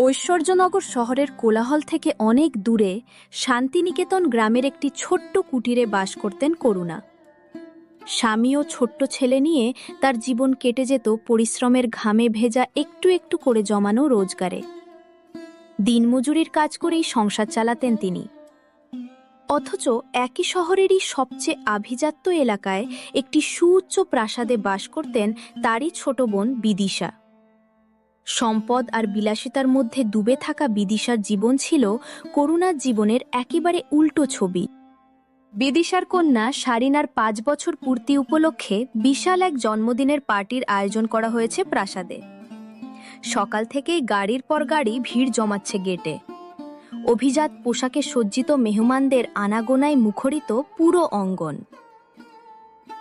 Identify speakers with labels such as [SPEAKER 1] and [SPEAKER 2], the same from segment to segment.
[SPEAKER 1] ঐশ্বর্যনগর শহরের কোলাহল থেকে অনেক দূরে শান্তিনিকেতন গ্রামের একটি ছোট্ট কুটিরে বাস করতেন করুণা। স্বামী ও ছোট্ট ছেলে নিয়ে তার জীবন কেটে যেত পরিশ্রমের ঘামে ভেজা একটু একটু করে জমানো রোজগারে। দিনমজুরির কাজ করেই সংসার চালাতেন তিনি। অথচ একই শহরেরই সবচেয়ে আভিজাত্য এলাকায় একটি সুউচ্চ প্রাসাদে বাস করতেন তারই ছোট বোন বিদিশা। সম্পদ আর বিলাসিতার মধ্যে ডুবে থাকা বিদিশার জীবন ছিল করুণার জীবনের একেবারে উল্টো ছবি। বিদিশার কন্যা সারিনার পাঁচ বছর পূর্তি উপলক্ষে বিশাল এক জন্মদিনের পার্টির আয়োজন করা হয়েছে প্রাসাদে। সকাল থেকেই গাড়ির পর গাড়ি ভিড় জমাচ্ছে গেটে। অভিজাত পোশাকে সজ্জিত মেহমানদের আনাগোনায় মুখরিত পুরো অঙ্গন।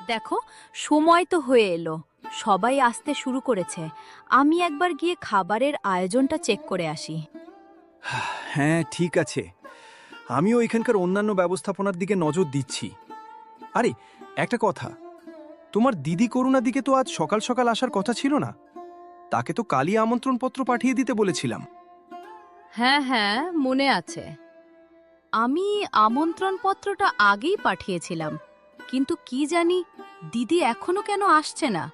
[SPEAKER 1] দেখো, সময় তো হয়ে এলো। সবাই আসতে শুরু করেছে। আমি একবার গিয়ে খাবারের আয়োজনটা চেক করে আসি।
[SPEAKER 2] হ্যাঁ ঠিক আছে। আমিও এখানকার অন্যান্য ব্যবস্থাপনার দিকে নজর দিচ্ছি। আরে একটা কথা। তোমার দিদি করুণা দিকে তো আজ সকাল সকাল আসার কথা ছিল না? তাকে তো কালই আমন্ত্রণপত্র পাঠিয়ে দিতে বলেছিলাম।
[SPEAKER 1] হ্যাঁ হ্যাঁ মনে আছে। আমি আমন্ত্রণপত্রটা আগেই পাঠিয়েছিলাম। কিন্তু কি জানি দিদি এখনও কেন আসছে না।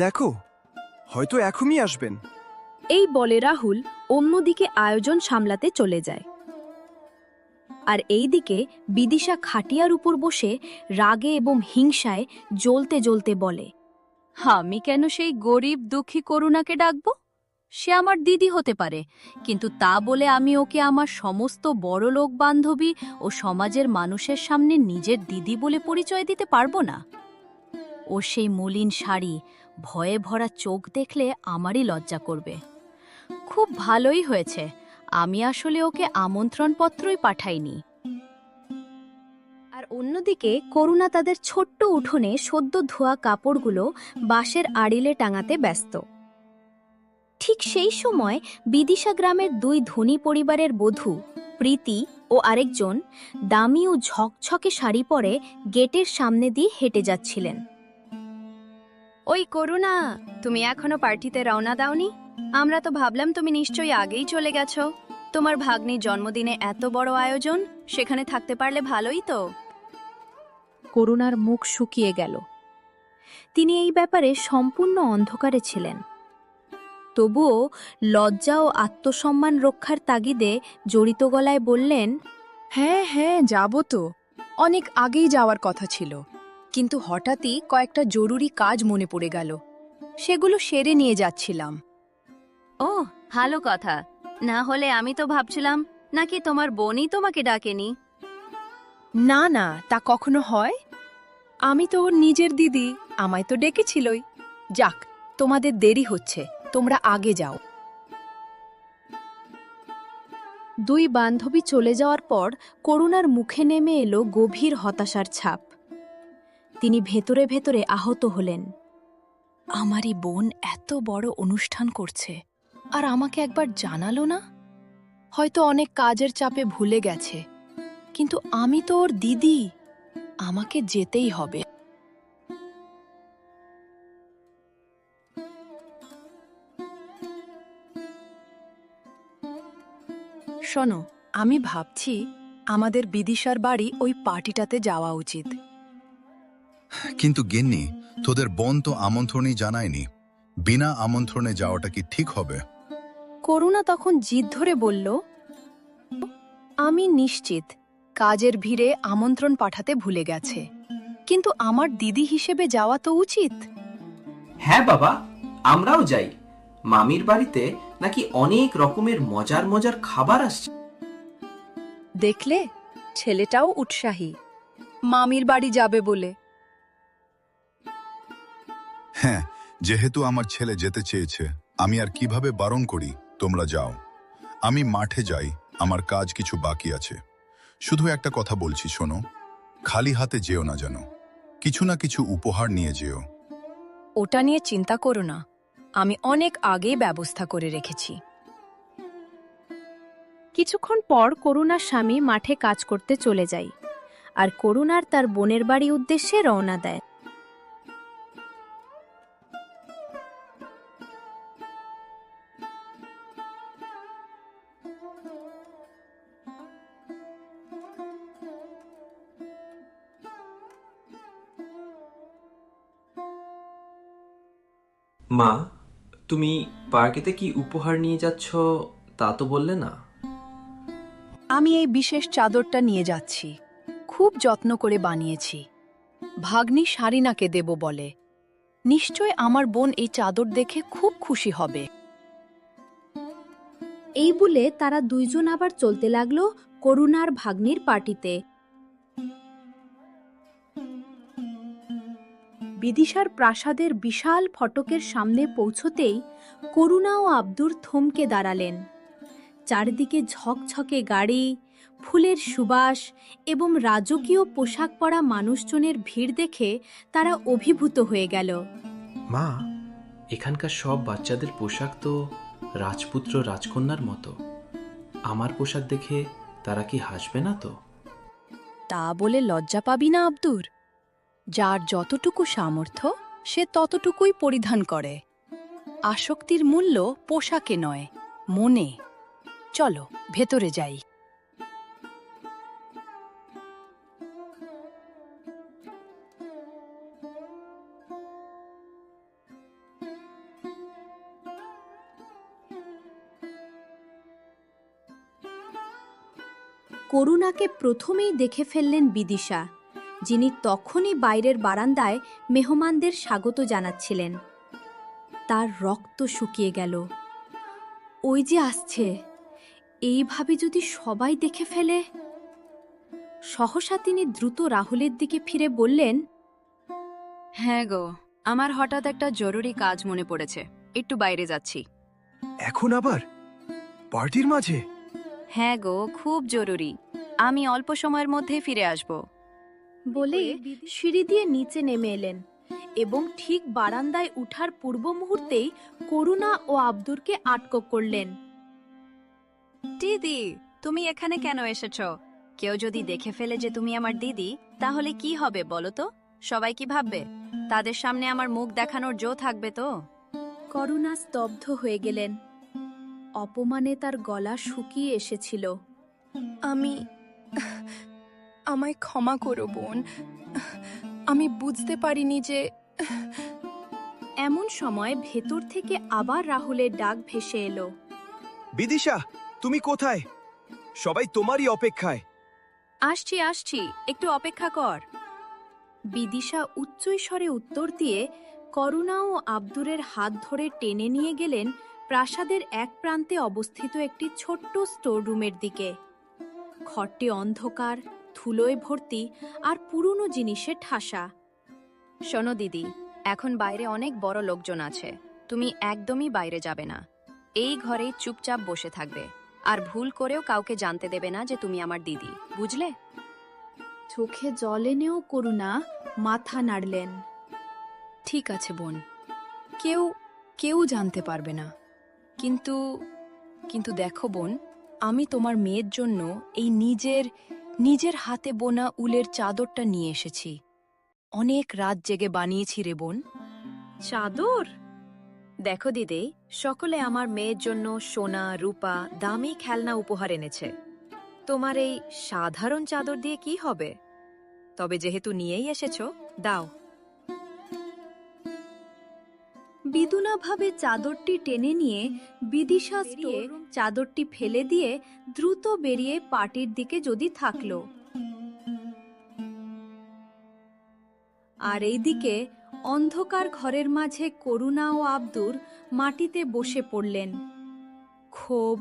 [SPEAKER 2] দেখো, হয়তো এখনই আসবেন।
[SPEAKER 1] এই বলে রাহুল অন্যদিকে আয়োজন সামলাতে চলে যায়। আর এইদিকে বিদিশা খাটিয়ার উপর বসে রাগে এবং হিংসায় জ্বলতে জ্বলতে বলে, আমি কেন সেই গরিব দুঃখী করুণাকে ডাকব? সে আমার দিদি হতে পারে, কিন্তু তা বলে আমি ওকে আমার সমস্ত বড় লোক বান্ধবী ও সমাজের মানুষের সামনে নিজের দিদি বলে পরিচয় দিতে পারব না। ও সেই মলিন শাড়ি ভয়ে ভরা চোখ দেখলে আমারই লজ্জা করবে। খুব ভালোই হয়েছে, আমি আসলে ওকে আমন্ত্রণপত্রই পাঠাইনি। আর অন্যদিকে করুণা তাদের ছোট্ট উঠোনে সদ্য ধোয়া কাপড়গুলো বাঁশের আড়িলে টাঙাতে ব্যস্ত। ঠিক সেই সময় বিদিশা গ্রামের দুই ধনী পরিবারের বধূ, প্রীতি ও আরেকজন, দামি ও ঝকঝকে শাড়ি পরে গেটের সামনে দিয়ে হেঁটে যাচ্ছিলেন। ওই করুণা তুমি এখনও পার্টিতে রওনা দাওনি? আমরা তো ভাবলাম তুমি নিশ্চয়ই আগেই চলে গেছো। তোমার ভাগ্নির জন্মদিনে এত বড় আয়োজন সেখানে থাকতে পারলে ভালোই তো। করুণার মুখ শুকিয়ে গেল। তিনি এই ব্যাপারে সম্পূর্ণ অন্ধকারে ছিলেন। তবুও লজ্জা ও আত্মসম্মান রক্ষার তাগিদে জড়িত গলায় বললেন
[SPEAKER 3] হ্যাঁ হ্যাঁ যাব তো। অনেক আগেই যাওয়ার কথা ছিল। কিন্তু হঠাৎই কয়েকটা জরুরি কাজ মনে পড়ে গেল। সেগুলো সেরে নিয়ে যাচ্ছিলাম।
[SPEAKER 1] ও ভালো কথা। না হলে আমি তো ভাবছিলাম নাকি তোমার বোনই তোমাকে ডাকেনি?
[SPEAKER 3] না না তা কখনো হয়? আমি তো ওর নিজের দিদি আমায় তো ডেকেছিলই। যাক তোমাদের দেরি হচ্ছে তোমরা আগে যাও।
[SPEAKER 1] দুই বান্ধবী চলে যাওয়ার পর করুণার মুখে নেমে এলো গভীর হতাশার ছাপ। তিনি ভেতরে ভেতরে আহত হলেন।
[SPEAKER 3] আমারই বোন এত বড় অনুষ্ঠান করছে, আর আমাকে একবার জানালো না? হয়তো অনেক কাজের চাপে ভুলে গেছে, কিন্তু আমি তো ওর দিদি, আমাকে যেতেই হবে। শোনো, আমি ভাবছি আমাদের বিদিশার বাড়ি ওই পার্টিটাতে যাওয়া উচিত।
[SPEAKER 4] কিন্তু গিন্নি তোদের বোন তো আমন্ত্রণই জানায়নি। বিনা আমন্ত্রণে যাওয়াটা কি ঠিক হবে?
[SPEAKER 1] করুণা তখন জিদ ধরে বলল
[SPEAKER 3] আমি নিশ্চিত কাজের ভিড়ে আমন্ত্রণ পাঠাতে ভুলে গেছে। কিন্তু আমার দিদি হিসেবে যাওয়া তো উচিত?
[SPEAKER 5] হ্যাঁ বাবা আমরাও যাই। মামির বাড়িতে নাকি অনেক রকমের মজার মজার খাবার আসছে।
[SPEAKER 3] দেখলে ছেলেটাও উৎসাহী। মামির বাড়ি যাবে বলে।
[SPEAKER 4] হ্যাঁ যেহেতু আমার ছেলে যেতে চেয়েছে আমি আর কীভাবে বারণ করি তোমরা যাও। আমি মাঠে যাই আমার কাজ কিছু বাকি আছে। শুধু একটা কথা বলছি শোনো। খালি হাতে যেও না যেন। কিছু না কিছু উপহার নিয়ে যেও।
[SPEAKER 3] ওটা নিয়ে চিন্তা করো না। আমি অনেক আগেই ব্যবস্থা করে রেখেছি।
[SPEAKER 1] কিছুক্ষণ পর করুণার স্বামী মাঠে কাজ করতে চলে যায় আর করুণার তার বোনের বাড়ি উদ্দেশ্যে রওনা দেয়।
[SPEAKER 5] মা তুমি পার্কেতে কি উপহার নিয়ে যাচ্ছ তা তো বললে না।
[SPEAKER 3] আমি এই বিশেষ চাদরটা নিয়ে যাচ্ছি। খুব যত্ন করে বানিয়েছি। ভাগ্নি সারিনাকে দেব বলে। নিশ্চয় আমার বোন এই চাদর দেখে খুব খুশি হবে।
[SPEAKER 1] এই বলে তারা দুইজন আবার চলতে লাগল করুণার ভাগ্নির পার্টিতে। বিদিশার প্রাসাদের বিশাল ফটকের সামনে পৌঁছতেই করুণা ও আব্দুর থমকে দাঁড়ালেন। চারদিকে ঝকঝকে গাড়ি ফুলের সুবাস এবং রাজকীয় পোশাক পরা মানুষজনের ভিড় দেখে তারা অভিভূত হয়ে গেল।
[SPEAKER 2] মা
[SPEAKER 5] এখানকার সব বাচ্চাদের পোশাক তো রাজপুত্র রাজকন্যার মতো। আমার পোশাক দেখে তারা কি হাসবে না তো?
[SPEAKER 3] তা বলে লজ্জা পাবি না আব্দুর। যার যতটুকু সামর্থ্য, সে ততটুকুই পরিধান করে। আসক্তির মূল্য পোশাকে নয়, মনে। চলো, ভেতরে যাই।
[SPEAKER 1] করুণাকে প্রথমেই দেখে ফেললেন বিদিশা। যিনি তখনই বাইরের বারান্দায় মেহমানদের স্বাগত জানাচ্ছিলেন। তার রক্ত শুকিয়ে গেল। ওই যে আসছে। এইভাবে যদি সবাই দেখে ফেলে? সহসা তিনি দ্রুত রাহুলের দিকে ফিরে বললেন
[SPEAKER 3] হ্যাঁ গো আমার হঠাৎ একটা জরুরি কাজ মনে পড়েছে। একটু বাইরে যাচ্ছি।
[SPEAKER 2] এখন আবার? পার্টির মাঝে?
[SPEAKER 3] হ্যাঁ গো খুব জরুরি। আমি অল্প সময়ের মধ্যে ফিরে আসব।
[SPEAKER 1] বলে সিঁড়ি দিয়ে নিচে নেমে এলেন এবং ঠিক বারান্দায় উঠার পূর্ব মুহূর্তেই করুণা ও আব্দুরকে আটক করলেন।
[SPEAKER 3] দিদি তুমি এখানে কেন এসেছ? কেউ যদি দেখে ফেলে যে তুমি আমার দিদি তাহলে কি হবে বলো তো? সবাই কি ভাববে? তাদের সামনে আমার মুখ দেখানোর জো থাকবে তো।
[SPEAKER 1] করুণা স্তব্ধ হয়ে গেলেন। অপমানে তার গলা শুকিয়ে এসেছিল।
[SPEAKER 3] আমি আমায় ক্ষমা করো বোন। আমি বুঝতে পারিনি যে
[SPEAKER 1] এমন সময় ভেতর থেকে আবার রাহুলের ডাক ভেসে এলো।
[SPEAKER 2] বিদিশা তুমি কোথায়? সবাই তোমারই অপেক্ষায়।
[SPEAKER 3] আসছি আসছি একটু অপেক্ষা কর।
[SPEAKER 1] বিদিশা উচ্চৈস্বরে উত্তর দিয়ে করুণা ও আব্দুরের হাত ধরে টেনে নিয়ে গেলেন প্রাসাদের এক প্রান্তে অবস্থিত একটি ছোট্ট স্টোর রুমের দিকে। ঘরটি অন্ধকার ধুলোয় ভর্তি আর পুরনো জিনিসে ঠাসা।
[SPEAKER 3] শোনো দিদি এখন বাইরে অনেক বড় লোকজন আছে। তুমি একদমই বাইরে যাবে না। এই ঘরে চুপচাপ বসে থাকবে। আর ভুল করেও কাউকে জানতে দেবে না যে তুমি আমার দিদি বুঝলে?
[SPEAKER 1] চোখে জল এনেও করুণা মাথা নাড়লেন।
[SPEAKER 3] ঠিক আছে বোন। কেউ কেউ জানতে পারবে না। কিন্তু কিন্তু দেখো বোন আমি তোমার মেয়ের জন্য এই নিজের নিজের হাতে বোনা উলের চাদরটা নিয়ে এসেছি। অনেক রাত জেগে বানিয়েছি রে বোন। চাদর? দেখো দিদি, সকলে আমার মেয়ের জন্য সোনা, রূপা, দামি খেলনা উপহার এনেছে। তোমার এই সাধারণ চাদর দিয়ে কি হবে? তবে যেহেতু নিয়েই এসেছ, দাও।
[SPEAKER 1] বিদুনাভাবে চাদরটি টেনে নিয়ে বিদিশা স্টোর চাদরটি ফেলে দিয়ে দ্রুত বেরিয়ে পার্টির দিকে যদি থাকল। আর এইদিকে অন্ধকার ঘরের মাঝে করুণা ও আব্দুর মাটিতে বসে পড়লেন। ক্ষোভ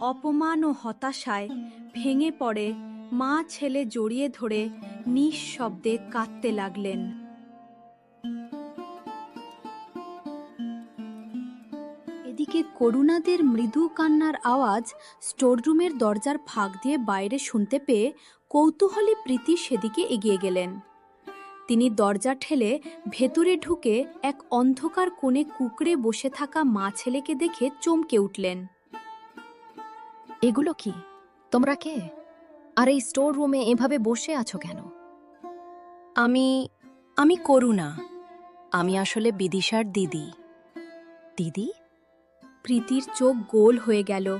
[SPEAKER 1] অপমান ও হতাশায় ভেঙে পড়ে মা ছেলে জড়িয়ে ধরে নিঃশব্দে কাঁদতে লাগলেন। এদিকে করুণাদের মৃদু কান্নার আওয়াজ স্টোররুমের দরজার ফাঁক দিয়ে বাইরে শুনতে পেয়ে কৌতূহলী প্রীতি সেদিকে এগিয়ে গেলেন। তিনি দরজা ঠেলে ভেতরে ঢুকে এক অন্ধকার কোণে কুকড়ে বসে থাকা মা ছেলেকে দেখে চমকে উঠলেন।
[SPEAKER 6] এগুলো কি? তোমরা কে? আর এই স্টোর রুমে এভাবে বসে আছো কেন?
[SPEAKER 3] আমি আমি করুণা। আমি আসলে বিদিশার দিদি।
[SPEAKER 6] দিদি?
[SPEAKER 1] প্রীতির চোখ গোল হয়ে গেল।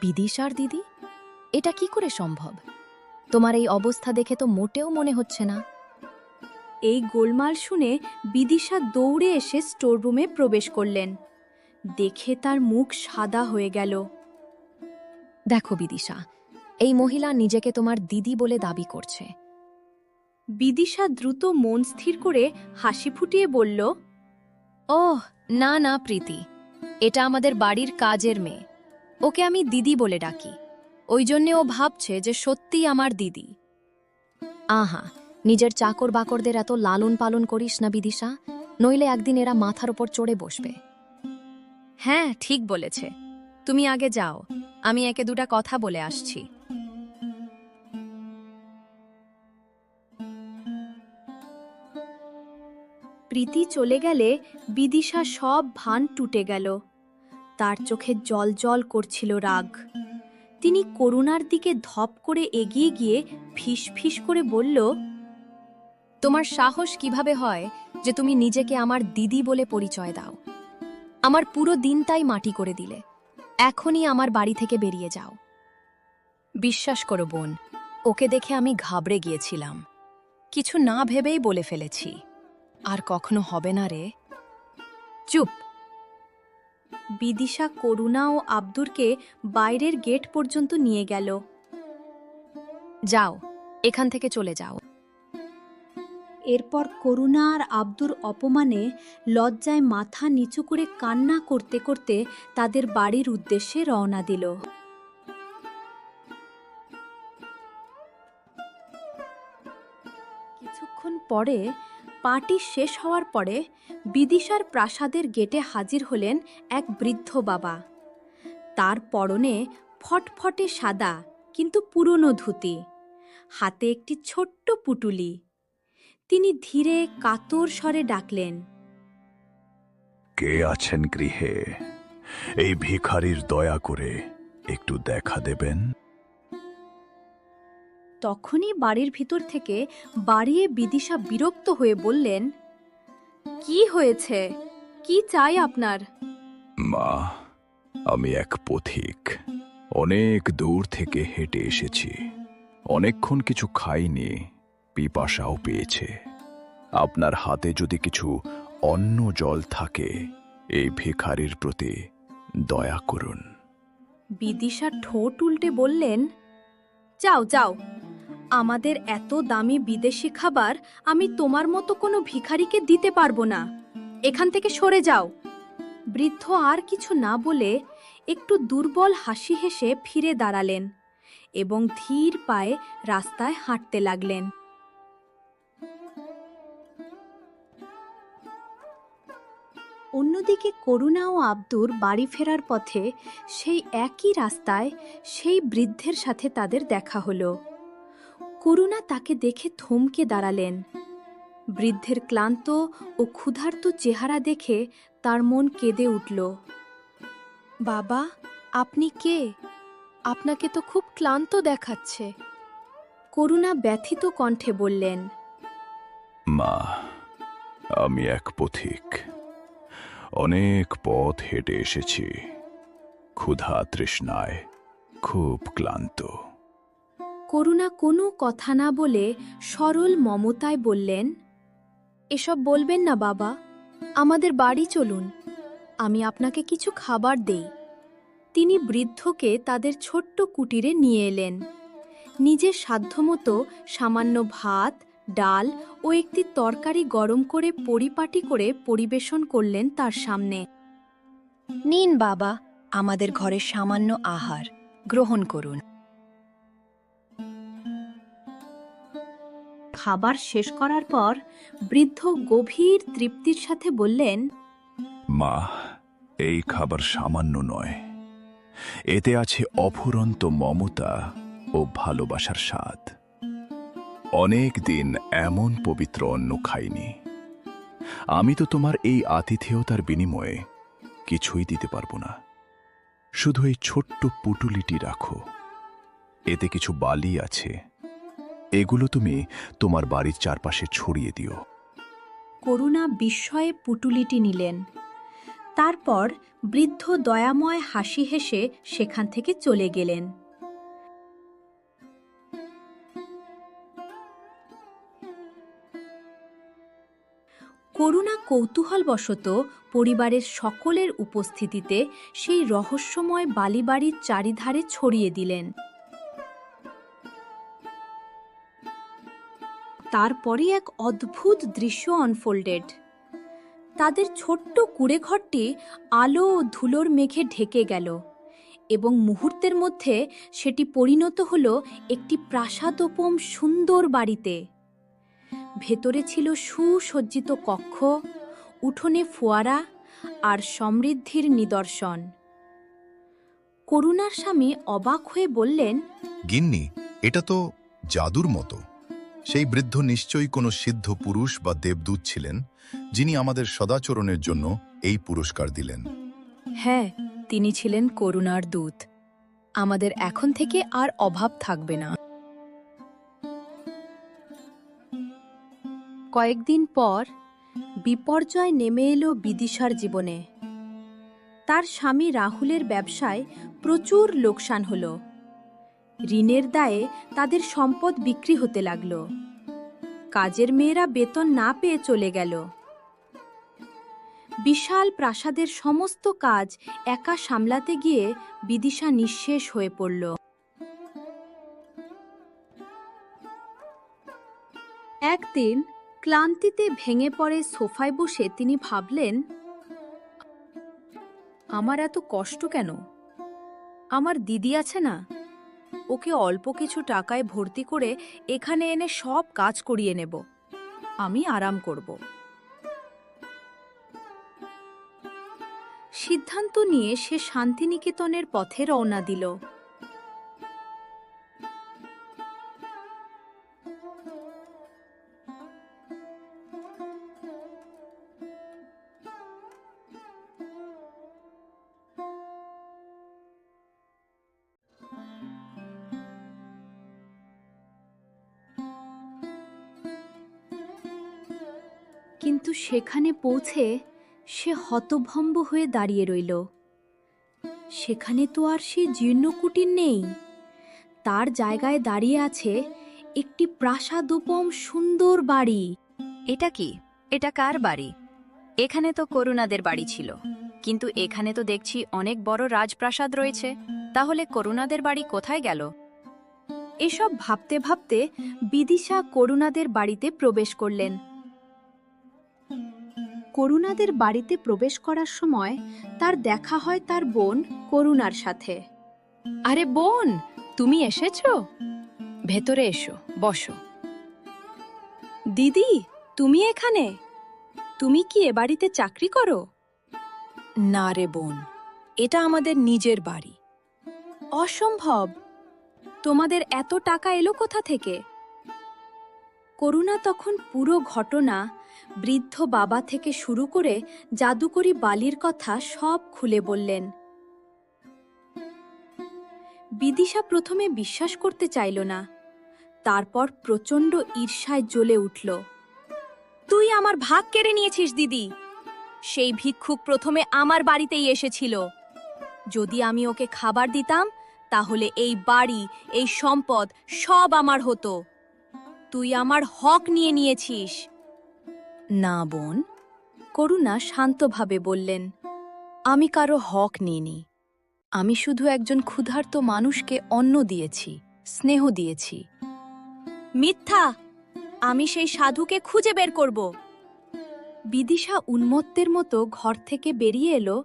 [SPEAKER 6] বিদিশার দিদি, এটা কি করে সম্ভব? তোমার এই অবস্থা দেখে তো মোটেও মনে হচ্ছে না।
[SPEAKER 1] এই গোলমাল শুনে বিদিশা দৌড়ে এসে স্টোররুমে প্রবেশ করলেন। দেখে তার মুখ সাদা হয়ে গেল।
[SPEAKER 3] দেখো বিদিশা, এই মহিলা নিজেকে তোমার দিদি বলে দাবি করছে।
[SPEAKER 1] বিদিশা দ্রুত মন স্থির করে হাসি ফুটিয়ে বলল,
[SPEAKER 3] ওহ, না না প্রীতি এটা আমাদের বাড়ির কাজের মেয়ে। ওকে আমি দিদি বলে ডাকি। ওই জন্যে ও ভাবছে যে সত্যি আমার দিদি। আহা, নিজের চাকর বাকরদের এত লালন পালন করিস না বিদিশা, নইলে একদিন এরা মাথার ওপর চড়ে বসবে। হ্যাঁ ঠিক বলেছে। তুমি আগে যাও, আমি একে দুটা কথা বলে আসছি।
[SPEAKER 1] প্রীতি চলে গেলে বিদিশা সব ভান টুটে গেল। তার চোখে জল জল করছিল রাগ। তিনি করুণার দিকে ধপ করে এগিয়ে গিয়ে ফিস ফিস করে বলল,
[SPEAKER 3] তোমার সাহস কীভাবে হয় যে তুমি নিজেকে আমার দিদি বলে পরিচয় দাও? আমার পুরো দিনটাই মাটি করে দিলে। এখনই আমার বাড়ি থেকে বেরিয়ে যাও। বিশ্বাস করো বোন, ওকে দেখে আমি ঘাবড়ে গিয়েছিলাম। কিছু না ভেবেই বলে ফেলেছি। আর কখনো হবে না রে। চুপ।
[SPEAKER 1] বিদিশা, করুণা ও আব্দুরকে বাইরের গেট পর্যন্ত নিয়ে গেল।
[SPEAKER 3] যাও, এখান থেকে চলে যাও।
[SPEAKER 1] এরপর করুণা আর আব্দুর অপমানে লজ্জায় মাথা নিচু করে কান্না করতে করতে তাদের বাড়ির উদ্দেশ্যে রওনা দিল। কিছুক্ষণ পরে পার্টি শেষ হওয়ার পরে বিদিশার প্রাসাদের গেটে হাজির হলেন এক বৃদ্ধ বাবা। তার পরনে ফটফটে সাদা, কিন্তু পুরনো ধুতি। হাতে একটি ছোট্ট পুটুলি। তিনি ধীরে কাতর স্বরে ডাকলেন,
[SPEAKER 7] কে আছেন গৃহে? এই ভিখারির দয়া করে একটু দেখা দেবেন?
[SPEAKER 1] তখনই বাড়ির ভিতর থেকে বাড়িয়ে বিদিশা বিরক্ত হয়ে বললেন কি হয়েছে? কি চাই আপনার?
[SPEAKER 7] মা আমি এক পথিক। অনেক দূর থেকে হেঁটে এসেছি। অনেকক্ষণ কিছু খাইনি পিপাসাও পেয়েছে। আপনার হাতে যদি কিছু অন্ন জল থাকে এই ভিখারির প্রতি দয়া করুন।
[SPEAKER 1] বিদিশা ঠোঁট উল্টে বললেন যাও যাও। আমাদের এত দামি বিদেশি খাবার আমি তোমার মতো কোনো ভিখারিকে দিতে পারব না। এখান থেকে সরে যাও। বৃদ্ধ আর কিছু না বলে একটু দুর্বল হাসি হেসে ফিরে দাঁড়ালেন এবং ধীর পায়ে রাস্তায় হাঁটতে লাগলেন। অন্যদিকে করুণা ও আব্দুর বাড়ি ফেরার পথে সেই একই রাস্তায় সেই বৃদ্ধের সাথে তাদের দেখা হলো। করুণা তাকে দেখে থমকে দাঁড়ালেন। বৃদ্ধের ক্লান্ত ও ক্ষুধার্ত চেহারা দেখে তার মন কেঁদে উঠল।
[SPEAKER 8] বাবা, আপনি কে? আপনাকে তো খুব ক্লান্ত দেখাচ্ছে।
[SPEAKER 1] করুণা ব্যথিত কণ্ঠে বললেন।
[SPEAKER 7] মা, আমি এক পথিক। অনেক পথ হেঁটে এসেছি। ক্ষুধা তৃষ্ণায় খুব ক্লান্ত।
[SPEAKER 1] করুণা কোনো কথা না বলে সরল মমতায় বললেন, এসব বলবেন না বাবা, আমাদের বাড়ি চলুন, আমি আপনাকে কিছু খাবার দেই। তিনি বৃদ্ধকে তাদের ছোট্ট কুটিরে নিয়ে এলেন। নিজের সাধ্যমতো সামান্য ভাত ডাল ও একটি তরকারি গরম করে পরিপাটি করে পরিবেশন করলেন তার সামনে।
[SPEAKER 3] নিন বাবা আমাদের ঘরের সামান্য আহার গ্রহণ করুন।
[SPEAKER 1] খাবার শেষ করার পর বৃদ্ধ গভীর তৃপ্তির সাথে বললেন
[SPEAKER 7] মা এই খাবার সামান্য নয়। এতে আছে অফুরন্ত মমতা ও ভালোবাসার স্বাদ। অনেক দিন এমন পবিত্র অন্ন খাইনি। আমি তো তোমার এই আতিথেয়তার বিনিময়ে কিছুই দিতে পারব না। শুধু এই ছোট্ট পুটুলিটি রাখো। এতে কিছু বালি আছে। এগুলো তুমি তোমার বাড়ির চারপাশে ছড়িয়ে দিও।
[SPEAKER 1] করুণা বিস্ময়ে পুটুলিটি নিলেন। তারপর বৃদ্ধ দয়াময় হাসি হেসে সেখান থেকে চলে গেলেন। করুণা কৌতূহলবশত পরিবারের সকলের উপস্থিতিতে সেই রহস্যময় বালিবাড়ির চারিধারে ছড়িয়ে দিলেন। তারপরে এক অদ্ভুত দৃশ্য অনফোল্ডেড তাদের ছোট্ট কুড়েঘরটি আলো ও ধুলোর মেঘে ঢেকে গেল এবং মুহূর্তের মধ্যে সেটি পরিণত হল একটি প্রাসাদোপম সুন্দর বাড়িতে। ভেতরে ছিল সুসজ্জিত কক্ষ উঠোনে ফোয়ারা আর সমৃদ্ধির নিদর্শন। করুণার স্বামী অবাক হয়ে বললেন
[SPEAKER 4] গিন্নি এটা তো জাদুর মতো। সেই বৃদ্ধ নিশ্চয়ই কোনো সিদ্ধ পুরুষ বা দেবদূত ছিলেন যিনি আমাদের সদাচরণের জন্য এই পুরস্কার দিলেন।
[SPEAKER 3] হ্যাঁ তিনি ছিলেন করুণার দূত। আমাদের এখন থেকে আর অভাব থাকবে না।
[SPEAKER 1] কয়েকদিন পর বিপর্যয় নেমে এলো বিদিশার জীবনে। তার স্বামী রাহুলের ব্যবসায় প্রচুর লোকসান হল। ঋণের দায়ে তাদের সম্পদ বিক্রি হতে লাগল। কাজের মেয়েরা বেতন না পেয়ে চলে গেল। বিশাল প্রাসাদের সমস্ত কাজ একা সামলাতে গিয়ে বিদিশা নিঃশেষ হয়ে পড়ল। একদিন ক্লান্তিতে ভেঙে পড়ে সোফায় বসে তিনি ভাবলেন, আমার এত কষ্ট কেন? আমার দিদি আছে না? ওকে অল্প কিছু টাকায় ভর্তি করে এখানে এনে সব কাজ করিয়ে নেব। আমি আরাম করব। সিদ্ধান্ত নিয়ে সে শান্তিনিকেতনের পথে রওনা দিল। কিন্তু সেখানে পৌঁছে সে হতভম্ব হয়ে দাঁড়িয়ে রইল। সেখানে তো আর সে জীর্ণ কুটির নেই। তার জায়গায় দাঁড়িয়ে আছে একটি প্রাসাদোপম সুন্দর বাড়ি।
[SPEAKER 6] এটা কি? এটা কার বাড়ি? এখানে তো করুণাদের বাড়ি ছিল। কিন্তু এখানে তো দেখছি অনেক বড় রাজপ্রাসাদ রয়েছে। তাহলে করুণাদের বাড়ি কোথায় গেল?
[SPEAKER 1] এসব ভাবতে ভাবতে বিদিশা করুণাদের বাড়িতে প্রবেশ করলেন। করুণাদের বাড়িতে প্রবেশ করার সময় তার দেখা হয় তার বোন করুণার সাথে।
[SPEAKER 3] আরে বোন তুমি এসেছ? ভেতরে এসো বসো।
[SPEAKER 1] দিদি তুমি এখানে? তুমি কি এ বাড়িতে চাকরি করো?
[SPEAKER 3] না রে বোন এটা আমাদের নিজের বাড়ি।
[SPEAKER 1] অসম্ভব। তোমাদের এত টাকা এলো কোথা থেকে? করুণা তখন পুরো ঘটনা বৃদ্ধ বাবা থেকে শুরু করে জাদুকরি বালির কথা সব খুলে বললেন। বিদিশা প্রথমে বিশ্বাস করতে চাইল না। তারপর প্রচণ্ড ঈর্ষায় জ্বলে উঠল। তুই আমার ভাগ কেড়ে নিয়েছিস, দিদি। সেই ভিক্ষুক প্রথমে আমার বাড়িতেই এসেছিল। যদি আমি ওকে খাবার দিতাম, তাহলে এই বাড়ি, এই সম্পদ সব আমার হতো। তুই আমার হক নিয়ে নিয়েছিস।
[SPEAKER 3] না, বোন।
[SPEAKER 1] করুণা শান্তভাবে বললেন,
[SPEAKER 3] আমি কারও হক নিইনি। আমি শুধু একজন ক্ষুধার্ত মানুষকে অন্ন দিয়েছি, স্নেহ দিয়েছি।
[SPEAKER 1] মিথ্যা! আমি সেই সাধুকে খুঁজে বের করব। বিদিশা উন্মত্তের মতো ঘর থেকে বেরিয়ে এলো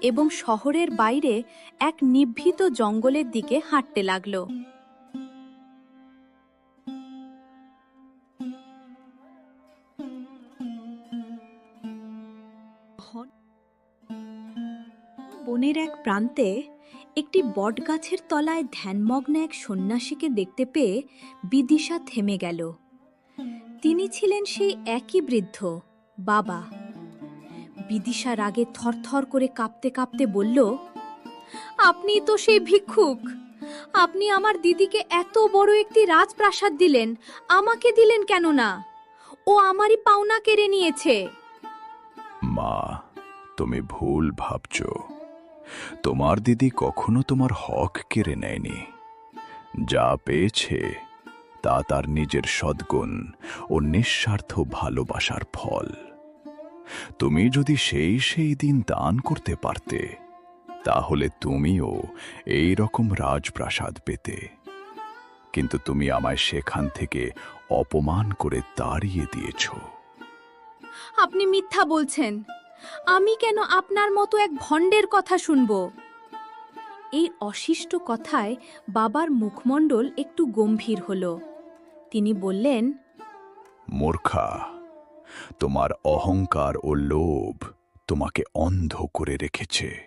[SPEAKER 1] এবং শহরের বাইরে এক নিভৃত জঙ্গলের দিকে হাঁটতে লাগল। বনের এক প্রান্তে একটি বটগাছের তলায় ধ্যানমগ্ন এক সন্ন্যাসীকে দেখতে পেয়ে বিদিশা থেমে গেল। তিনি ছিলেন সেই একই বৃদ্ধ, বাবা। বিদিশা রাগে থরথর করে কাঁপতে কাঁপতে বলল, আপনি তো সেই ভিক্ষুক। আপনি আমার দিদিকে এত বড় একটি রাজপ্রাসাদ দিলেন, আমাকে দিলেন কেন না ও আমারই পাওনা কেড়ে নিয়েছে।
[SPEAKER 7] মা, তুমি ভুল ভাবছ। তোমার দিদি কখনো তোমার হক কেড়ে নেয়নি। যা পেয়েছে, তা তার নিজের সদ্গুণ ও নিঃস্বার্থ ভালোবাসার ফল। তুমি যদি সেই সেই দিন দান করতে পারতে, তাহলে তুমিও এই রকম রাজপ্রাসাদ পেতে। কিন্তু তুমি আমায় সেখান থেকে অপমান করে তাড়িয়ে দিয়েছ।
[SPEAKER 1] আপনি মিথ্যা বলছেন। আমি কেন আপনার মতো এক ভণ্ডের কথা শুনব? এই অশিষ্ট কথায় বাবার মুখমণ্ডল একটু গম্ভীর হল। তিনি বললেন
[SPEAKER 7] মূর্খা তোমার অহংকার ও লোভ তোমাকে অন্ধ করে রেখেছে।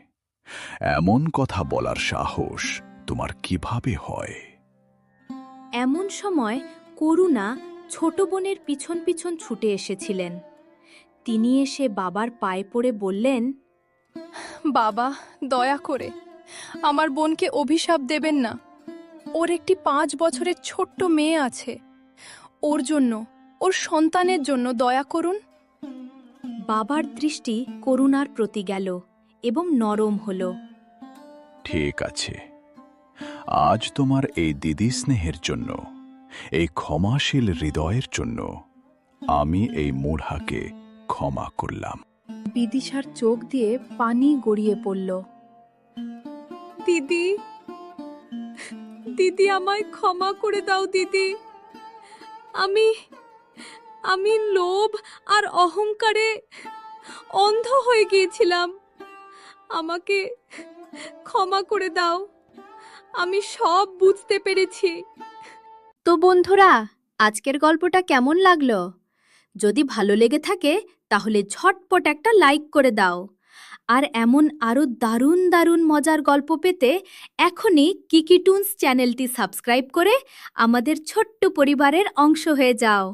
[SPEAKER 7] এমন কথা বলার সাহস তোমার কীভাবে হয়?
[SPEAKER 1] এমন সময় করুণা ছোট বোনের পিছন পিছন ছুটে এসেছিলেন। তিনি এসে বাবার পায়ে পড়ে বললেন
[SPEAKER 3] বাবা দয়া করে আমার বোনকে অভিশাপ দেবেন না। ওর একটি পাঁচ বছরের ছোট্ট মেয়ে আছে। ওর জন্য ওর সন্তানের জন্য দয়া করুন।
[SPEAKER 1] বাবার দৃষ্টি করুণার প্রতি গেল এবং নরম হল।
[SPEAKER 7] ঠিক আছে। আজ তোমার এই দিদি স্নেহের জন্য এই ক্ষমাশীল হৃদয়ের জন্য আমি এই মূঢ়াকে ক্ষমা করলাম।
[SPEAKER 1] বিদিশার চোখ দিয়ে পানি গড়িয়ে পড়ল। দিদি দিদি আমায় ক্ষমা করে দাও দিদি। আমি আমি লোভ আর অহংকারে অন্ধ হয়ে গিয়েছিলাম। আমাকে ক্ষমা করে দাও। আমি সব বুঝতে পেরেছি। তো বন্ধুরা আজকের গল্পটা কেমন লাগল? যদি ভালো লেগে থাকে তাহলে ঝটপট একটা লাইক করে দাও। আর এমন আরও দারুণ দারুণ মজার গল্প পেতে এখনই কিকিটুনস চ্যানেলটি সাবস্ক্রাইব করে আমাদের ছোট্ট পরিবারের অংশ হয়ে যাও।